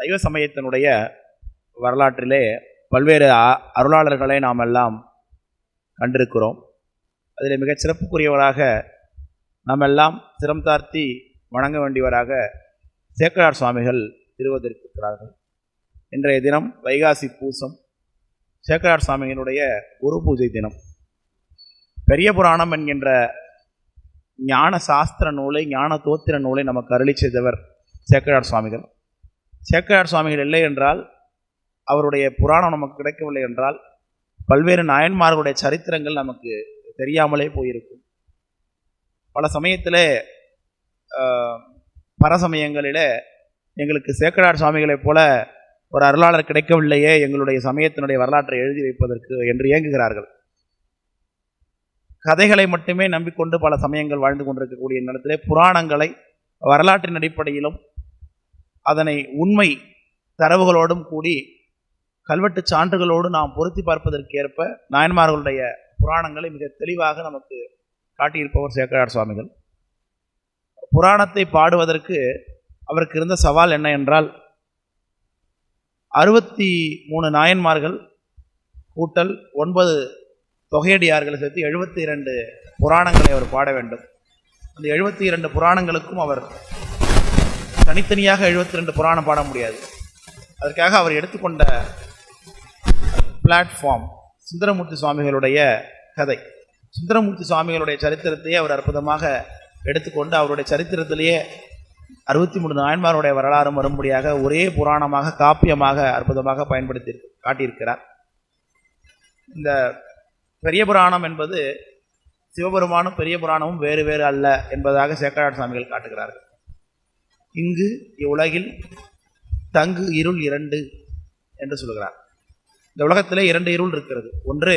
சைவ சமயத்தினுடைய வரலாற்றிலே பல்வேறு அ- அருளாளர்களை நாம் எல்லாம் கண்டிருக்கிறோம். அதில் மிகச் சிறப்புக்குரியவராக நாம் எல்லாம் சிரம் தாழ்த்தி வணங்க வேண்டியவராக சேக்கரார் சுவாமிகள் திருவதற்கிறார்கள் இன்றைய தினம் வைகாசி பூசம் சேக்கரார் சுவாமிகளுடைய குரு பூஜை தினம். பெரிய புராணம் என்கின்ற ஞான சாஸ்திர நூலை ஞான தோத்திர நூலை நமக்கு அருளி செய்தவர் சேக்கரார் சுவாமிகள். சேக்கரார் சுவாமிகள் இல்லை என்றால் அவருடைய புராணம் நமக்கு கிடைக்கவில்லை என்றால் பல்வேறு நாயன்மார்களுடைய சரித்திரங்கள் நமக்கு தெரியாமலே போயிருக்கும். பல சமயத்தில் பரசமயங்களில் எங்களுக்கு சேக்கரார் சுவாமிகளைப் போல ஒரு அருளாளர் கிடைக்கவில்லையே எங்களுடைய சமயத்தினுடைய வரலாற்றை எழுதி வைப்பதற்கு என்று இயங்குகிறார்கள். கதைகளை மட்டுமே நம்பிக்கொண்டு பல சமயங்கள் வாழ்ந்து கொண்டிருக்கக்கூடிய நேரத்திலே புராணங்களை வரலாற்றின் அடிப்படையிலும் அதனை உண்மை தரவுகளோடும் கூடி கல்வெட்டு சான்றுகளோடு நாம் பொருத்தி பார்ப்பதற்கு ஏற்ப நாயன்மார்களுடைய புராணங்களை மிக தெளிவாக நமக்கு காட்டியிருப்பவர் சேக்கரார் சுவாமிகள். புராணத்தை பாடுவதற்கு அவருக்கு இருந்த சவால் என்ன என்றால் அறுபத்தி மூணு நாயன்மார்கள் கூட்டல் ஒன்பது தொகையடியார்களை சேர்த்து எழுபத்தி இரண்டு புராணங்களை அவர் பாட வேண்டும். அந்த எழுபத்தி இரண்டு புராணங்களுக்கும் அவர் தனித்தனியாக எழுபத்தி ரெண்டு புராணம் பாட முடியாது. அதற்காக அவர் எடுத்துக்கொண்ட பிளாட்ஃபார்ம் சுந்தரமூர்த்தி சுவாமிகளுடைய கதை. சுந்தரமூர்த்தி சுவாமிகளுடைய சரித்திரத்தையே அவர் அற்புதமாக எடுத்துக்கொண்டு அவருடைய சரித்திரத்திலேயே அறுபத்தி மூணு நாயன்மாருடைய வரலாறும் வரும்படியாக ஒரே புராணமாக காப்பியமாக அற்புதமாக பயன்படுத்தி காட்டியிருக்கிறார். இந்த பெரிய புராணம் என்பது சிவபெருமானும் பெரிய புராணமும் வேறு வேறு அல்ல என்பதாக சேக்கராட் சுவாமிகள் காட்டுகிறார்கள். இங்கு இவ்வுலகில் தங்கு இருள் இரண்டு என்று சொல்கிறார். இந்த உலகத்திலே இரண்டு இருள் இருக்கிறது. ஒன்று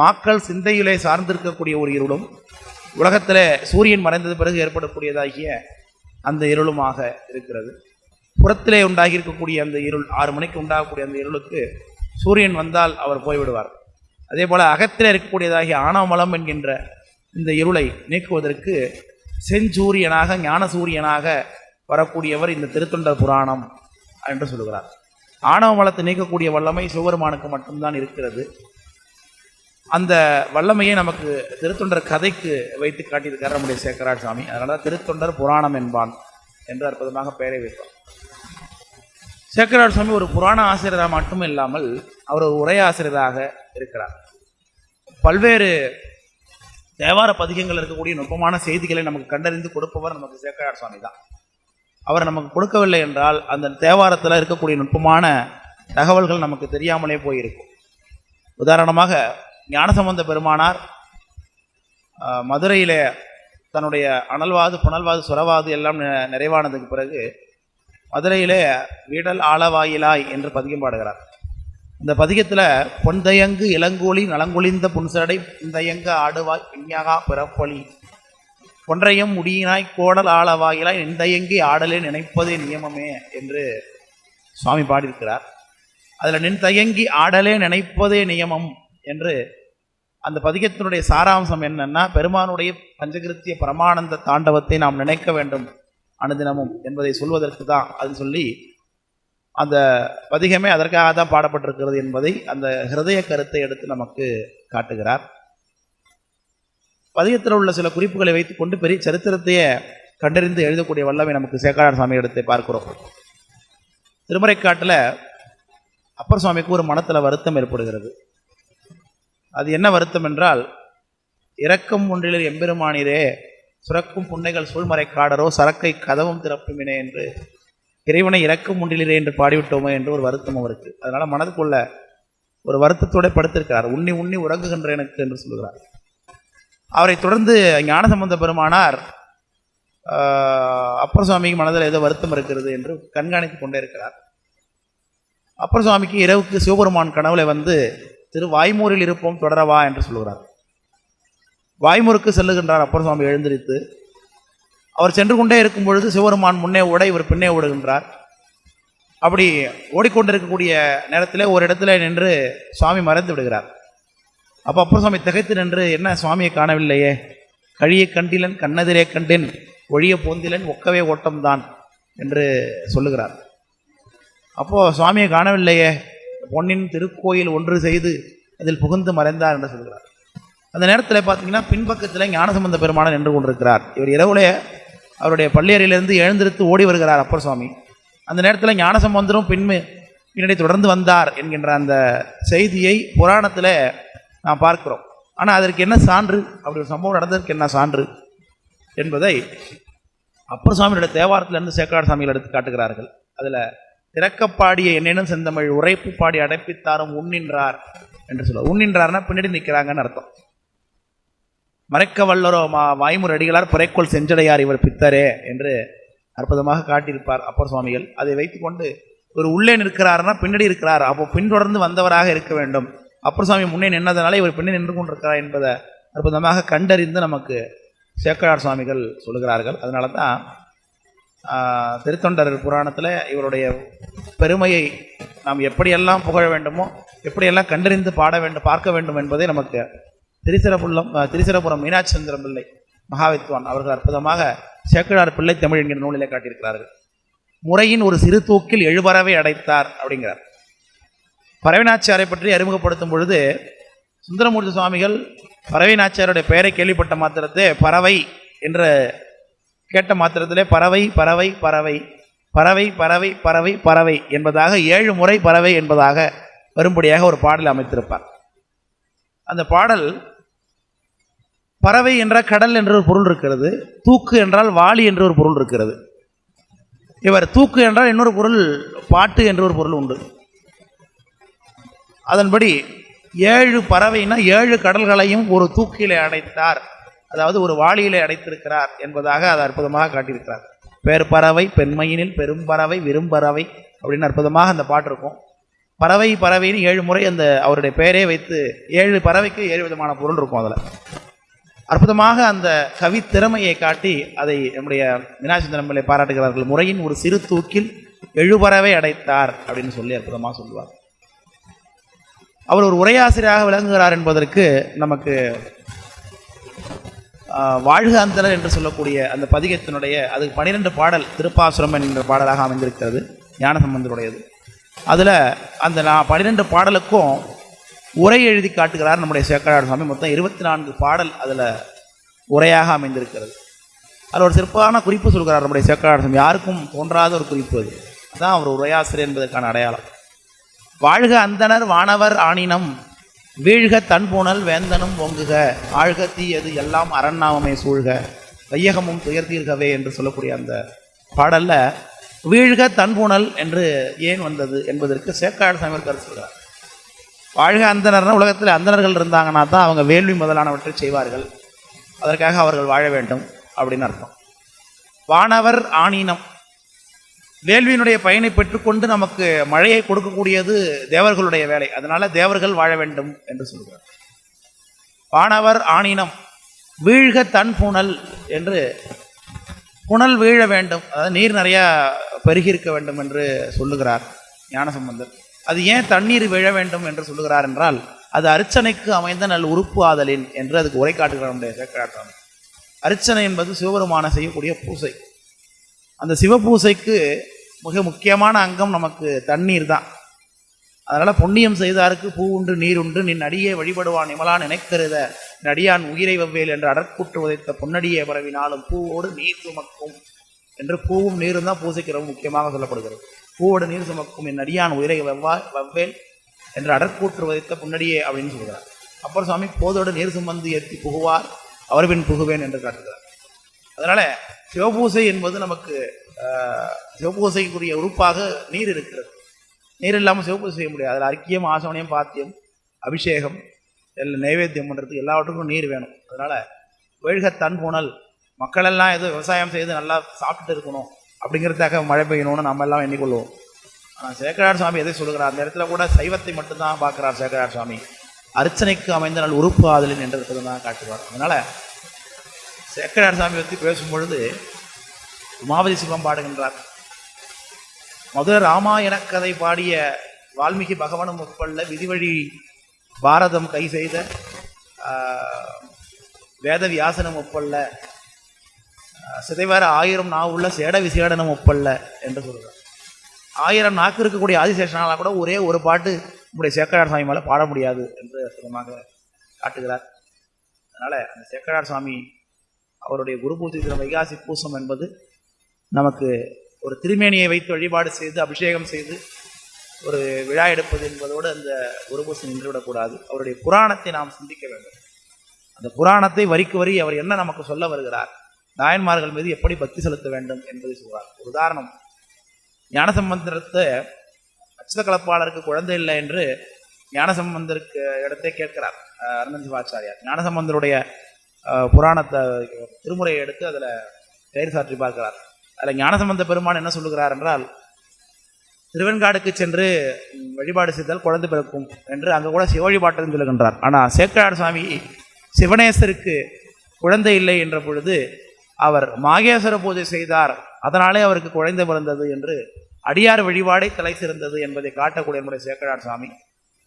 மாக்கள் சிந்தையிலே சார்ந்திருக்கக்கூடிய ஒரு இருளும் உலகத்திலே சூரியன் மறைந்தது பிறகு ஏற்படக்கூடியதாகிய அந்த இருளுமாக இருக்கிறது. புறத்திலே உண்டாகி இருக்கக்கூடிய அந்த இருள் ஆறு மணிக்கு உண்டாகக்கூடிய அந்த இருளுக்கு சூரியன் வந்தால் அவர் போய்விடுவார். அதே போல் அகத்திலே இருக்கக்கூடியதாகிய ஆணவமலம் என்கின்ற இந்த இருளை நீக்குவதற்கு செஞ்சூரியனாக ஞான சூரியனாக வரக்கூடியவர் இந்த திருத்தொண்டர் புராணம் என்று சொல்கிறார் ஆணவ வளத்தை நீக்கக்கூடிய வல்லமை சிவபெருமானுக்கு மட்டும்தான் இருக்கிறது. அந்த வல்லமையை நமக்கு திருத்தொண்டர் கதைக்கு வைத்து காட்டியிருக்கார் நம்முடைய சேக்கராட் சுவாமி அதனால தான் திருத்தொண்டர் புராணம் என்பான் என்று அற்புதமாக பெயரை வைத்தார் சேக்கராட் சுவாமி ஒரு புராண ஆசிரியராக மட்டும் இல்லாமல் அவர் ஒரு உரை ஆசிரியராக இருக்கிறார். பல்வேறு தேவார பதிகங்கள் இருக்கக்கூடிய நுட்பமான செய்திகளை நமக்கு கண்டறிந்து கொடுப்பவர் நமக்கு சேக்கையார் சுவாமி தான். அவர் நமக்கு கொடுக்கவில்லை என்றால் அந்த தேவாரத்தில் இருக்கக்கூடிய நுட்பமான தகவல்கள் நமக்கு தெரியாமலே போயிருக்கும். உதாரணமாக ஞானசம்பந்த பெருமானார் மதுரையில் மதுரையிலே தன்னுடைய அனல்வாது புனல்வாது சுரவாது எல்லாம் நிறைவானதுக்கு பிறகு மதுரையிலே வீடல் ஆளவாயிலாய் என்று பதிகம் பாடுகிறார். இந்த பதிகத்தில் பொன்தயங்கு இளங்கோழி நலங்கொழிந்த புன்சடை புந்தயங்க ஆடுவாய் பெண்யாகா பிறப்பொழி. ஒன்றையும் முடியினாய் கோடல் ஆளவாயிலாய் நின்தயங்கி ஆடலே நினைப்பதே நியமமே என்று சுவாமி பாடியிருக்கிறார். அதில் நின் தயங்கி ஆடலே நினைப்பதே நியமம் என்று அந்த பதிகத்தினுடைய சாராம்சம் என்னன்னா பெருமானுடைய பஞ்சகிருத்திய பரமானந்த தாண்டவத்தை நாம் நினைக்க வேண்டும் அனுதினமும் என்பதை சொல்வதற்கு தான் அது சொல்லி அந்த பதிகமே அதற்காக தான் பாடப்பட்டிருக்கிறது என்பதை அந்த ஹிருதய கருத்தை எடுத்து நமக்கு காட்டுகிறார். பதிகத்தில் உள்ள சில குறிப்புகளை வைத்துக்கொண்டு பெரிய சரித்திரத்தையே கண்டறிந்து எழுதக்கூடிய வல்லமை நமக்கு சேக்காரார் சாமி எடுத்து பார்க்கிறோம். திருமறைக்காட்டில் அப்பர் சுவாமிக்கு ஒரு மனத்தில் வருத்தம் ஏற்படுகிறது. அது என்ன வருத்தம் என்றால் இறக்கம் ஒன்றில் எம்பெருமானிரே சுரக்கும் புன்னைகள் சூழ்மறை காடரோ சரக்கை கதவும் திறப்புமினே என்று இறைவனை இறக்கும் ஒன்றிலே என்று பாடிவிட்டோமே என்று ஒரு வருத்தம் அவருக்கு. அதனால் மனதுக்குள்ள ஒரு வருத்தத்தோட படுத்திருக்கிறார். உண்ணி உண்ணி உறங்குகின்ற எனக்கு என்று சொல்கிறார் அவரை தொடர்ந்து ஞானசம்பந்த பெருமானார் ஆஹ், அப்பர் சுவாமிக்கு மனதில் ஏதோ வருத்தம் இருக்கிறது என்று கண்காணித்து கொண்டே இருக்கிறார். அப்பர் சுவாமிக்கு இரவுக்கு சிவபெருமான் கனவுல வந்து திரு வாய்மூரில் இருப்போம் தொடரவா என்று சொல்கிறார் வாய்மூருக்கு செல்லுகின்றார் அப்பர் சுவாமி எழுந்திருத்து அவர் சென்று கொண்டே இருக்கும் பொழுது சிவபெருமான் முன்னே ஓட இவர் பின்னே ஓடுகின்றார். அப்படி ஓடிக்கொண்டிருக்கக்கூடிய நேரத்தில் ஒரு இடத்துல நின்று சுவாமி மறைந்து விடுகிறார். அப்போ அப்புறம் சுவாமி திகைத்து நின்று என்ன சுவாமியை காணவில்லையே? கழியை கண்டிலன் கண்ணெதிரே கண்டேன் ஒழிய போந்திலன் ஒக்கவே ஓட்டம்தான் என்று சொல்லுகிறார். அப்போது சுவாமியை காணவில்லையே? பொன்னின் திருக்கோயில் ஒன்று செய்து அதில் புகுந்து மறைந்தார் என்று சொல்கிறார் அந்த நேரத்தில் பார்த்தீங்கன்னா பின்பக்கத்தில் ஞானசம்பந்த பெருமானன் நின்று கொண்டிருக்கிறார். இவர் இரவுலே அவருடைய பள்ளியறையிலிருந்து எழுந்திருத்து ஓடி வருகிறார் அப்பர் சுவாமி அந்த நேரத்தில் ஞானசம்பந்தரும் பின்மே பின்னாடி தொடர்ந்து வந்தார் என்கின்ற அந்த செய்தியை புராணத்தில் நாம் பார்க்கிறோம். ஆனால் அதற்கு என்ன சான்று? அப்படி ஒரு சம்பவம் நடந்ததற்கு என்ன சான்று? என்பதை அப்பர் சுவாமியோட தேவாரத்திலிருந்து சேக்காடு சாமிகள் எடுத்து காட்டுகிறார்கள். அதில் திறக்கப்பாடிய என்னென்னும் செந்தமிழ் உரைப்பு பாடி அடைப்பித்தாரும் உண்ணின்றார் என்று சொல்லுவார் உண்ணின்றார்னா பின்னாடி நிற்கிறாங்கன்னு அர்த்தம். மறைக்க வல்லரோ மா வாய்முர் அடிகளார் புரைக்கோள் செஞ்சடையார் இவர் பித்தரே என்று அற்புதமாக காட்டியிருப்பார் அப்பர் சுவாமிகள். அதை வைத்துக்கொண்டு இவர் உள்ளே நிற்கிறாருன்னா பின்னாடி இருக்கிறார். அப்போ பின்தொடர்ந்து வந்தவராக இருக்க வேண்டும். அப்பர் சுவாமி முன்னே நின்னதனால இவர் பின்னே நின்று கொண்டிருக்கிறார் என்பதை அற்புதமாக கண்டறிந்து நமக்கு சேக்கரார் சுவாமிகள் சொல்லுகிறார்கள். அதனால தான் திருத்தொண்டர் புராணத்தில் இவருடைய பெருமையை நாம் எப்படியெல்லாம் புகழ வேண்டுமோ எப்படியெல்லாம் கண்டறிந்து பாட வேண்டும் பார்க்க வேண்டும் என்பதை நமக்கு திரிசிரபுள்ளம் திரிசிரபுரம் மீனாட்சி சந்திரம் பிள்ளை மகாவித்வான் அவர்கள் அற்புதமாக சேக்கடார் பிள்ளை தமிழ் என்கிற நூலிலே காட்டியிருக்கிறார்கள். முறையின் ஒரு சிறு தூக்கில் எழுபறவை அடைத்தார் அப்படிங்கிறார். பறவைநாச்சியாரை பற்றி அறிமுகப்படுத்தும் பொழுது சுந்தரமூர்த்தி சுவாமிகள் பறவைநாச்சியாருடைய பெயரை கேள்விப்பட்ட மாத்திரத்தை பறவை என்ற கேட்ட மாத்திரத்திலே பறவை பறவை பறவை பறவை பறவை பறவை பறவை என்பதாக ஏழு முறை பறவை என்பதாக வரும்படியாக ஒரு பாடல் அமைத்திருப்பார். அந்த பாடல் பறவை என்றால் கடல் என்ற ஒரு பொருள் இருக்கிறது தூக்கு என்றால் வாளி என்ற ஒரு பொருள் இருக்கிறது. இவர் தூக்கு என்றால் இன்னொரு பொருள் பாட்டு என்ற ஒரு பொருள் உண்டு. அதன்படி ஏழு பறவைனா ஏழு கடல்களையும் ஒரு தூக்கிலே அடைத்தார். அதாவது ஒரு வாளியிலே அடைத்திருக்கிறார் என்பதாக அதை அற்புதமாக காட்டியிருக்கிறார். பேர் பறவை பெண்மையினில் பெரும்பறவை விரும்பறவை அப்படின்னு அற்புதமாக அந்த பாட்டு இருக்கும். பறவை பறவைன்னு ஏழு முறை அந்த அவருடைய பெயரே வைத்து ஏழு பறவைக்கு ஏழு விதமான பொருள் இருக்கும் அதில். அற்புதமாக அந்த கவி திறமையை காட்டி அதை நம்முடைய மீனாட்சி பிள்ளை பாராட்டுகிறார்கள் முறையின் ஒரு சிறு தூக்கில் எழுபறவை அடைத்தார் அப்படின்னு சொல்லி அற்புதமாக சொல்லுவார். அவர் ஒரு உரையாசிரியராக விளங்குகிறார் என்பதற்கு நமக்கு வாழ்க அந்தனர் என்று சொல்லக்கூடிய அந்த பதிகத்தினுடைய அது பனிரெண்டு பாடல் திருப்பாசுரம் என்கிற பாடலாக அமைந்திருக்கிறது ஞானசம்பந்தருடையது. அதில் அந்த நான் பன்னிரெண்டு பாடலுக்கும் உரை எழுதி காட்டுகிறார் நம்முடைய சேக்கராடு சுவாமி. மொத்தம் இருபத்தி நான்கு பாடல் அதில் உரையாக அமைந்திருக்கிறது. அதில் ஒரு சிறப்பான குறிப்பு சொல்கிறார் நம்முடைய சேக்கராடு சுவாமி. யாருக்கும் தோன்றாத ஒரு குறிப்பு அது. அதுதான் அவர் உரையாசிரியர் என்பதற்கான அடையாளம். வாழ்க அந்தணர் வானவர் ஆணினம் வீழ்க தன்புணல் வேந்தனும் பொங்குக ஆழ்க தீயது எல்லாம் அரண்நாமமே சூழ்க. வையகமும் துயர்த்தீர்கவே என்று சொல்லக்கூடிய அந்த பாடலில் வீழ்க தன்புணல் என்று ஏன் வந்தது என்பதற்கு சேக்காடு சமையல் கருத்து சொல்கிறார் வாழ்க அந்தனர்னா உலகத்தில் அந்தனர்கள் இருந்தாங்கன்னா தான் அவங்க வேள்வி முதலானவற்றை செய்வார்கள். அதற்காக அவர்கள் வாழ வேண்டும் அப்படின்னு அர்த்தம். வானவர் ஆணினம் வேள்வியினுடைய பயனை பெற்றுக்கொண்டு நமக்கு மழையை கொடுக்கக்கூடியது தேவர்களுடைய வேலை. அதனால தேவர்கள் வாழ வேண்டும் என்று சொல்கிறார். வானவர் ஆணினம் வீழ்க தன் புனல் என்று புனல் வீழ வேண்டும். அதாவது நீர் நிறையா பெருகியிருக்க வேண்டும் என்று சொல்லுகிறார் ஞானசம்பந்தர். அது ஏன் தண்ணீர் விழ வேண்டும் என்று சொல்லுகிறார் என்றால் அது அர்ச்சனைக்கு அமைந்த நல் உறுப்பு ஆதலின் என்று அதுக்கு உரை காட்டுகிறார் நம்முடைய அர்ச்சனை என்பது சிவபெருமான செய்யக்கூடிய பூசை. அந்த சிவபூசைக்கு மிக முக்கியமான அங்கம் நமக்கு தண்ணீர் தான். அதனால் புண்ணியம் செய்தாருக்கு பூ உண்டு நீர் உண்டு நின் அடியே வழிபடுவான் இமலான் நினைக்கருத நடியான் உயிரை வெவ்வேல் என்று அடற்கூட்டு உதைத்த பொன்னடியே பரவினாலும் பூவோடு நீர் சுமக்கும். என்று பூவும் நீரும் தான் பூசைக்கு ரொம்ப முக்கியமாக சொல்லப்படுகிறது. பூவோட நீர் சுமக்கும் என் அடியான் உயிரை வெவ்வா வெவ்வேல் என்று அடற்கூற்று வதைத்த முன்னடியே அப்படின்னு சொல்கிறார் அப்புறம் சுவாமி போதோடு நீர் சுமந்து ஏற்றி புகுவார் அவர் பின் புகுவேன் என்று காட்டுகிறார். அதனால் சிவபூசை என்பது நமக்கு சிவபூசைக்குரிய உறுப்பாக நீர் இருக்கிறது. நீர் இல்லாமல் சிவபூசை செய்ய முடியாது. அதில் அர்க்கியம் ஆசமனியம் பாத்தியம் அபிஷேகம் எல்லாம் நைவேத்தியம் பண்ணுறதுக்கு எல்லாவற்றுக்கும் நீர் வேணும். அதனால் வெழ்க தன் புனல் மக்களெல்லாம் ஏதோ விவசாயம் செய்து நல்லா சாப்பிட்டுட்டு இருக்கணும். அப்படிங்கிறதுக்காக மழை பெய்யணும்னு நம்ம எல்லாம் எண்ணிக்கொள்வோம். ஆனால் சேக்கரார் சுவாமி எதை சொல்கிறார் அந்த இடத்துல கூட சைவத்தை மட்டும்தான் பார்க்குறார் சேக்கரார் சுவாமி. அர்ச்சனைக்கு அமைந்த நாள் உறுப்பு ஆதலின் என்றது தான் காட்டுவார். அதனால சேக்கரார் சாமி பற்றி பேசும் பொழுது உமாவதி சிவம் பாடுகின்றார். மதுர ராமாயண கதை பாடிய வால்மீகி பகவனும் உட்பள்ள விதிவழி பாரதம் கை செய்த ஆஹ், வேத ஒப்பல்ல சிதைவார ஆயிரம் நான் உள்ள சேட விசேடனம் ஒப்பல்ல என்று சொல்கிறார் ஆயிரம் நாக்கு இருக்கக்கூடிய ஆதிசேஷனால கூட ஒரே ஒரு பாட்டு நம்முடைய சேக்கரார் சாமி மேலே பாட முடியாது என்று அற்புதமாக காட்டுகிறார். அதனால் அந்த சேக்கரார் சாமி அவருடைய குரு பூஜை வைகாசி பூசம் என்பது நமக்கு ஒரு திருமேனியை வைத்து வழிபாடு செய்து அபிஷேகம் செய்து ஒரு விழா எடுப்பது என்பதோடு அந்த குருபூசம் நின்றுவிடக்கூடாது. அவருடைய புராணத்தை நாம் சிந்திக்க வேண்டும். அந்த புராணத்தை வரிக்கு வரி அவர் என்ன நமக்கு சொல்ல வருகிறார்? நாயன்மார்கள் மீது எப்படி பக்தி செலுத்த வேண்டும் என்பதை சொல்கிறார் ஒரு உதாரணம். ஞானசம்பந்தத்தை அச்சுத கலப்பாளருக்கு குழந்தை இல்லை என்று ஞானசம்பந்தருக்கு இடத்தை கேட்கிறார் அஹ் சிவாச்சாரியார் ஞானசம்பந்தருடைய புராணத்தை திருமுறையை எடுத்து அதில் பெயர் சாற்றி பார்க்கிறார். அதில் ஞானசம்பந்த பெருமான் என்ன சொல்லுகிறார் என்றால் திருவெண்காடுக்கு சென்று வழிபாடு செய்தால் குழந்தை பிறக்கும் என்று அங்கே கூட சிவ வழிபாட்டம் சொல்லுகின்றார். ஆனால் சேக்கரார் சுவாமி சிவனேசருக்கு குழந்தை இல்லை என்ற பொழுது அவர் மாகேஸ்வர பூஜை செய்தார். அதனாலே அவருக்கு குழந்தை பிறந்தது என்று அடியார் வழிபாடை தலை சிறந்தது என்பதை காட்டக்கூடிய நம்முடைய சேக்கரார் சாமி.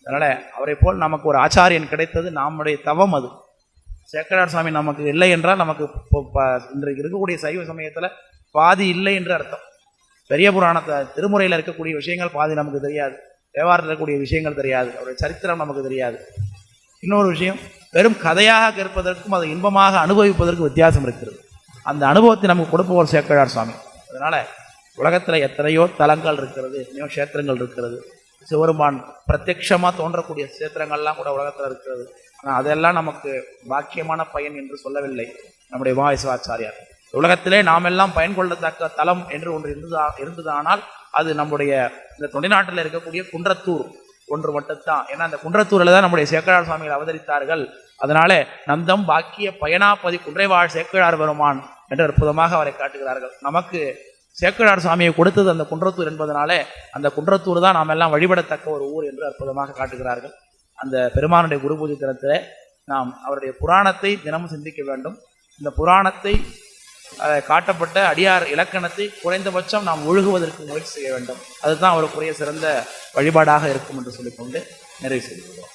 அதனால் அவரை போல் நமக்கு ஒரு ஆச்சாரியன் கிடைத்தது நம்முடைய தவம் அது. சேக்கரார் சாமி நமக்கு இல்லை என்றால் நமக்கு இப்போ இன்றைக்கு இருக்கக்கூடிய சைவ சமயத்தில் பாதி இல்லை என்று அர்த்தம். பெரிய புராணத்தை திருமுறையில் இருக்கக்கூடிய விஷயங்கள் பாதி நமக்கு தெரியாது. தேவாரத்தில் இருக்கக்கூடிய விஷயங்கள் தெரியாது. அவருடைய சரித்திரம் நமக்கு தெரியாது. இன்னொரு விஷயம் வெறும் கதையாக கேட்பதற்கும் அதை இன்பமாக அனுபவிப்பதற்கும் வித்தியாசம் இருக்கிறது. அந்த அனுபவத்தை நமக்கு கொடுப்பவர் சேக்கழார் சுவாமி. அதனால் உலகத்தில் எத்தனையோ தலங்கள் இருக்கிறது எத்தனையோ கஷேத்திரங்கள் இருக்கிறது. சிவருமான் பிரத்யட்சமாக தோன்றக்கூடிய கஷேத்திரங்கள்லாம் கூட உலகத்தில் இருக்கிறது. ஆனால் அதெல்லாம் நமக்கு பாக்கியமான பயன் என்று சொல்லவில்லை நம்முடைய வாயசுவாச்சாரியார் உலகத்திலே நாம் எல்லாம் பயன் கொள்ளத்தக்க தலம் என்று ஒன்று இருந்ததா இருந்ததானால் அது நம்முடைய இந்த தொண்டை நாட்டில் இருக்கக்கூடிய குன்றத்தூர் ஒன்று மட்டும்தான். ஏன்னா அந்த குன்றத்தூரில் தான் நம்முடைய சேக்கழார் சுவாமிகள் அவதரித்தார்கள். அதனால நந்தம் பாக்கிய பயனாபதி குன்றைவாழ் சேக்கழார் பெருமான் என்று அற்புதமாக அவரை காட்டுகிறார்கள். நமக்கு சேக்கடார் சுவாமியை கொடுத்தது அந்த குன்றத்தூர் என்பதனாலே அந்த குன்றத்தூர் தான் நாம் எல்லாம் வழிபடத்தக்க ஒரு ஊர் என்று அற்புதமாக காட்டுகிறார்கள். அந்த பெருமானுடைய குரு பூஜை தினத்தில் நாம் அவருடைய புராணத்தை தினமும் சிந்திக்க வேண்டும். இந்த புராணத்தை காட்டப்பட்ட அடியார் இலக்கணத்தை குறைந்தபட்சம் நாம் ஒழுகுவதற்கு முயற்சி செய்ய வேண்டும். அதுதான் அவருக்குரிய சிறந்த வழிபாடாக இருக்கும் என்று சொல்லிக்கொண்டு நிறைவு செய்கிறோம்